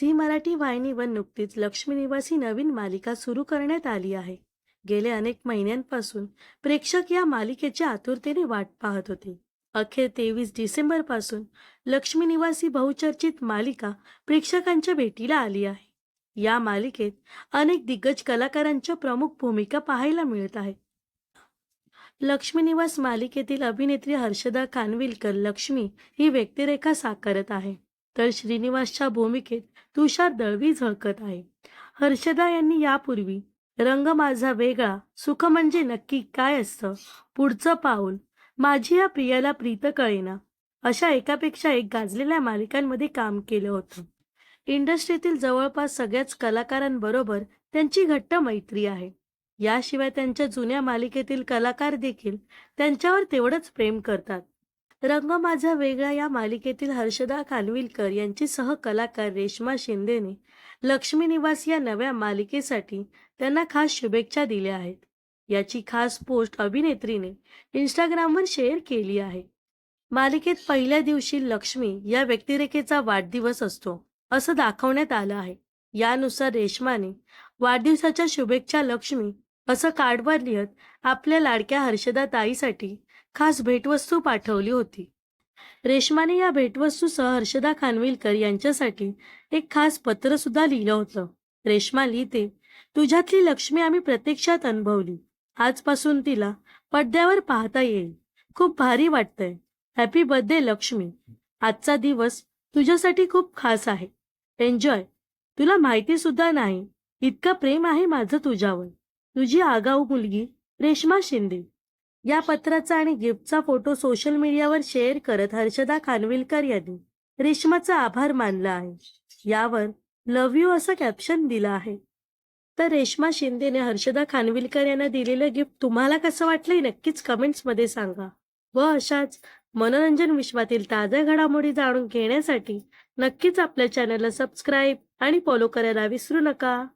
Zee Marathi वाहिनीवर नुकतीच लक्ष्मी निवासी नवीन मालिका सुरू करण्यात आली आहे. गेले अनेक महिन्यांपासून प्रेक्षक या मालिकेची आतुरतेने वाट पाहत होते. अखेर तेवीस डिसेंबरपासून लक्ष्मी निवासी बहुचर्चित मालिका प्रेक्षकांच्या भेटीला आली आहे. या मालिकेत अनेक दिग्गज कलाकारांच्या प्रमुख भूमिका पाहायला मिळत आहेत. लक्ष्मी निवास मालिकेतील अभिनेत्री हर्षदा खानविलकर लक्ष्मी ही व्यक्तिरेखा साकारत आहे. तर श्रीनिवासच्या भूमिकेत तुषार दळवी झळकत आहे. हर्षदा यांनी यापूर्वी रंग माझा वेगळा सुख म्हणजे नक्की काय असतं? पुढचं पाऊल माझी या प्रियाला प्रीत कळेना. अशा एकापेक्षा एक गाजलेल्या मालिकांमध्ये काम केलं होतं. इंडस्ट्रीतील जवळपास सगळ्याच कलाकारांबरोबर त्यांची घट्ट मैत्री आहे. याशिवाय त्यांच्या जुन्या मालिकेतील कलाकार देखील त्यांच्यावर तेवढंच प्रेम करतात. रंग माझा वेगळा या मालिकेतील हर्षदा खानविलकर यांची सहकलाकार रेश्मा शिंदेने लक्ष्मी निवास या नव्या मालिकेसाठी त्यांना खास शुभेच्छा दिल्या आहेत. याची खास पोस्ट अभिनेत्रीने इंस्टाग्रामवर शेअर केली आहे. मालिकेत पहिल्या दिवशी लक्ष्मी या व्यक्तिरेखेचा वाढदिवस असतो असं दाखवण्यात आलं आहे. यानुसार रेश्माने वाढदिवसाच्या शुभेच्छा लक्ष्मी असं कार्डवर लिहत आपल्या लाडक्या हर्षदा ताईसाठी खास भेटवस्तू पाठवली होती. रेश्माने या भेटवस्तूसह हर्षदा खानविलकर यांच्यासाठी एक खास पत्र सुद्धा लिहिलं होतं. रेश्मा लिहिते तुझ्यातली लक्ष्मी आम्ही प्रत्यक्षात अनुभवली. आजपासून तिला पडद्यावर पाहता येईल. खूप भारी वाटतंय. Happy birthday Lakshmi. आजचा दिवस तुझ्यासाठी खूप खास आहे. एन्जॉय तुला माहिती सुद्धा नाही. इतकं प्रेम आहे माझं तुझ्यावर. तुझी आगाऊ मुलगी रेश्मा शिंदे. या पत्राचा आणि गिफ्टचा फोटो सोशल मीडियावर शेअर करत हर्षदा खानविलकर यांनी रेश्माचा आभार मानला आहे. यावर लव्ह यू असं कॅप्शन दिलं आहे. तर रेश्मा शिंदेने हर्षदा खानविलकर यांना दिलेलं गिफ्ट तुम्हाला कसं वाटलंय नक्कीच कमेंट्समध्ये सांगा. व अशाच मनोरंजन विश्वातील ताज्या घडामोडी जाणून घेण्यासाठी नक्कीच आपल्या चॅनलला सबस्क्राईब आणि फॉलो करायला विसरू नका.